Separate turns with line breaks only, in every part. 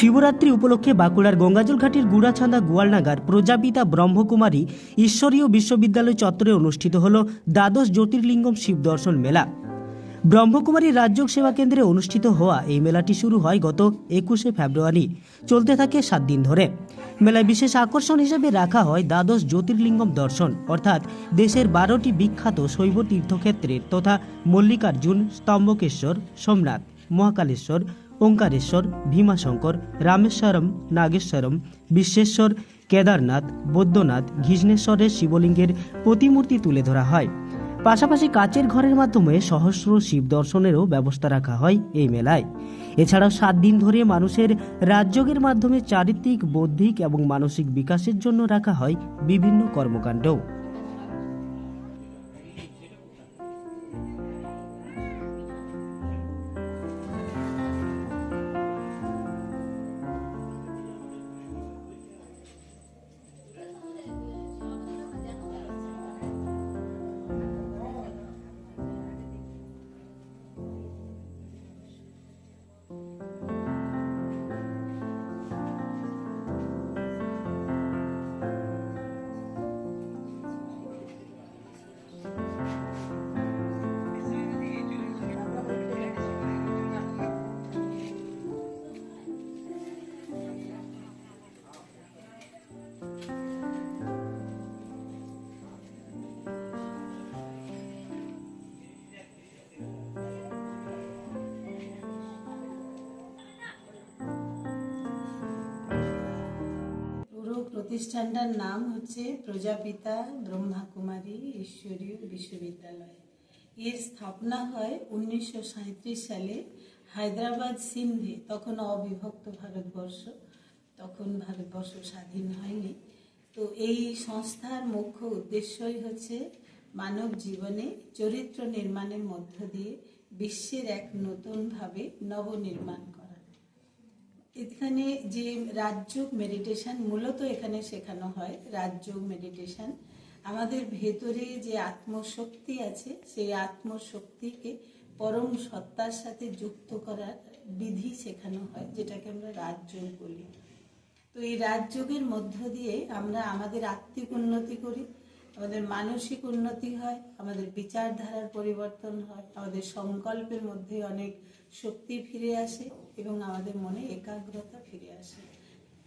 শিবরাত্রি উপলক্ষে বাঁকুড়ার গঙ্গাজল ঘাটের গুড়াছান্দা গোয়ালনাগার, প্রজাপিতা ব্রহ্মকুমারী ঈশ্বরীয় বিশ্ববিদ্যালয় চত্বরে অনুষ্ঠিত হল দ্বাদশ জ্যোতির্লিঙ্গম শিব দর্শন মেলা। ব্রহ্মকুমারী রাজ্য সেবা কেন্দ্রে অনুষ্ঠিত হওয়া এই মেলাটি শুরু হয় গত একুশে ফেব্রুয়ারি। চলতে থাকে সাত দিন ধরে। মেলায় বিশেষ আকর্ষণ হিসেবে রাখা হয় দ্বাদশ জ্যোতির্লিঙ্গম দর্শন, অর্থাৎ দেশের বারোটি বিখ্যাত শৈব তীর্থক্ষেত্রের তথা মল্লিকার্জুন, স্তম্ভকেশ্বর, সোমনাথ, মহাকালেশ্বর ওঙ্কারেশ্বর, ভীমাশঙ্কর, রামেশ্বরম, নাগেশ্বরম, বিশ্বেশ্বর, কেদারনাথ, বৈদ্যনাথ ঘিজনেশ্বরের শিবলিঙ্গের প্রতিমূর্তি তুলে ধরা হয়। পাশাপাশি কাচের ঘরের মাধ্যমে সহস্র শিব দর্শনেরও ব্যবস্থা রাখা হয় এই মেলায়। এছাড়াও সাত দিন ধরে মানুষের রাজযোগের মাধ্যমে চারিত্রিক, বৌদ্ধিক এবং মানসিক বিকাশের জন্য রাখা হয় বিভিন্ন কর্মকাণ্ডও।
প্রতিষ্ঠানটার নাম হচ্ছে প্রজাপিতা ব্রহ্মাকুমারী ঈশ্বরীয় বিশ্ববিদ্যালয়। এর স্থাপনা হয় উনিশশো সাঁইত্রিশ সালে হায়দ্রাবাদ সিন্ধে। তখন অবিভক্ত ভারতবর্ষ, তখন ভারতবর্ষ স্বাধীন হয়নি। তো এই সংস্থার মুখ্য উদ্দেশ্যই হচ্ছে মানব জীবনে চরিত্র নির্মাণের মধ্য দিয়ে বিশ্বের এক নতুনভাবে নবনির্মাণ করা। এখানে যে রাজযোগ মেডিটেশন মূলত এখানে শেখানো হয়, রাজযোগ মেডিটেশন আমাদের ভেতরে যে আত্মশক্তি আছে, সেই আত্মশক্তিকে পরম সত্তার সাথে যুক্ত করার বিধি শেখানো হয়, যেটাকে আমরা রাজযোগ বলি। তো এই রাজযোগের মধ্য দিয়ে আমরা আমাদের আত্মিক উন্নতি করি আমাদের মানসিক উন্নতি হয়, আমাদের বিচারধারার পরিবর্তন হয়, আমাদের সংকল্পের মধ্যে অনেক শক্তি ফিরে আসে এবং আমাদের মনে একাগ্রতা ফিরে আসে।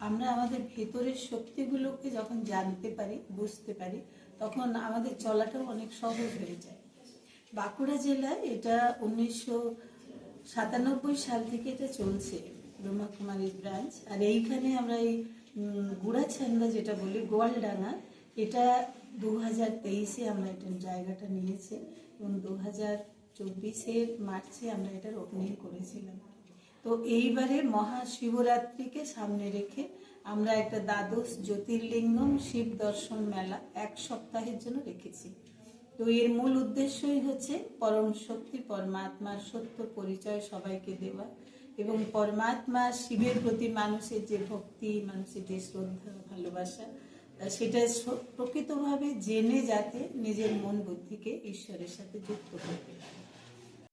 আমরা আমাদের ভেতরের শক্তিগুলোকে যখন জানতে পারি, বুঝতে পারি, তখন আমাদের চলাটাও অনেক সহজ হয়ে যায়। বাঁকুড়া জেলায় এটা উনিশশো সাতানব্বই সাল থেকে এটা চলছে, ব্রহ্মাকুমারী ব্রাঞ্চ। আর এইখানে আমরা এই গুড়াছান্দা যেটা বলি, গোয়ালডাঙ্গা এটা দু হাজার তেইশে আমরা এটার জায়গাটা নিয়েছি এবং দু হাজার চব্বিশের মার্চে আমরা এটার ওপেনিং করেছিলাম। তো এইবারে মহাশিবরাত্রিকে সামনে রেখে আমরা একটা দ্বাদশ জ্যোতির্লিঙ্গম শিব দর্শন মেলা এক সপ্তাহের জন্য রেখেছি। তো এর মূল উদ্দেশ্যই হচ্ছে পরম শক্তি পরমাত্মার সত্য পরিচয় সবাইকে দেওয়া এবং পরমাত্মা শিবের প্রতি মানুষের যে ভক্তি, মানুষের যে শ্রদ্ধা, ভালোবাসা সেটা প্রকৃতভাবে জেনে যাতে নিজের মন বুদ্ধিকে ঈশ্বরের সাথে যুক্ত করতে পারে।